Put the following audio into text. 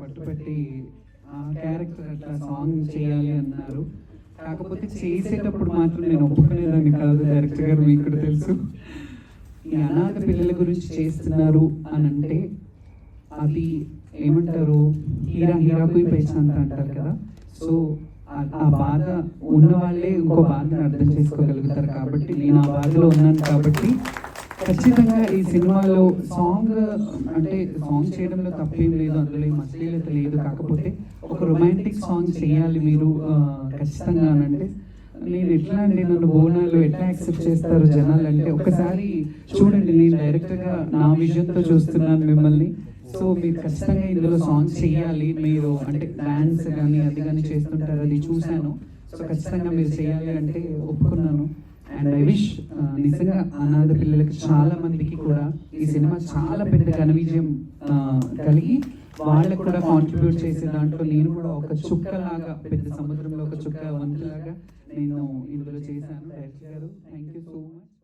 Director ఆ character అట్లా song చేయాలి అన్నారు. కాకపోతే చేసేటప్పుడు మాత్రం నేను ఒప్పుకునేదాన్ని కాదు డైరెక్టర్ గారు మీకు తెలుసు. ఈ అనాథ పిల్లల గురించి చేస్తున్నారు అని అంటే అది ఏమంటారు? హీరా హీరాకు పైసంత అంటారు కదా. సో ఆ- ఆ బాధ ఉన్న వాళ్ళే ఇంకో బాధను అర్థం చేసుకోగలుగుతారు కాబట్టి నేను ఆ బాధలో ఉన్నాను కాబట్టి ఖచ్చితంగా ఈ సినిమాలో సాంగ్ అంటే సాంగ్ చేయడంలో తప్పేం లేదు అందులో ఏం అశ్లీలత లేదు కాకపోతే ఒక రొమాంటిక్ సాంగ్ చేయాలి మీరు ఖచ్చితంగా అని అంటే నేను ఎట్లా అండి నన్ను బోనాలు ఎట్లా యాక్సెప్ట్ చేస్తారు జనాలు అంటే ఒకసారి చూడండి నేను డైరెక్ట్గా నా విజన్ చూస్తున్నాను మిమ్మల్ని. సో మీరు ఖచ్చితంగా ఇందులో సాంగ్ చేయాలి మీరు అంటే డాన్స్ కానీ అది కానీ చేస్తుంటారు అది చూశాను. సో ఖచ్చితంగా మీరు చేయాలి అంటే ఒప్పుకున్నాను. అండ్ ఐ విష్ నిజంగా అనాథ పిల్లలకి చాలా మందికి కూడా ఈ సినిమా చాలా పెద్ద ఘన విజయం కలిగి వాళ్ళకు కూడా కాంట్రిబ్యూట్ చేసే దాంట్లో నేను కూడా ఒక చుక్కలాగా పెద్ద సముద్రంలో ఒక చుక్క వంతులాగా నేను ఇందులో చేశాను. డైరెక్టర్ గారు థ్యాంక్ యూ సో మచ్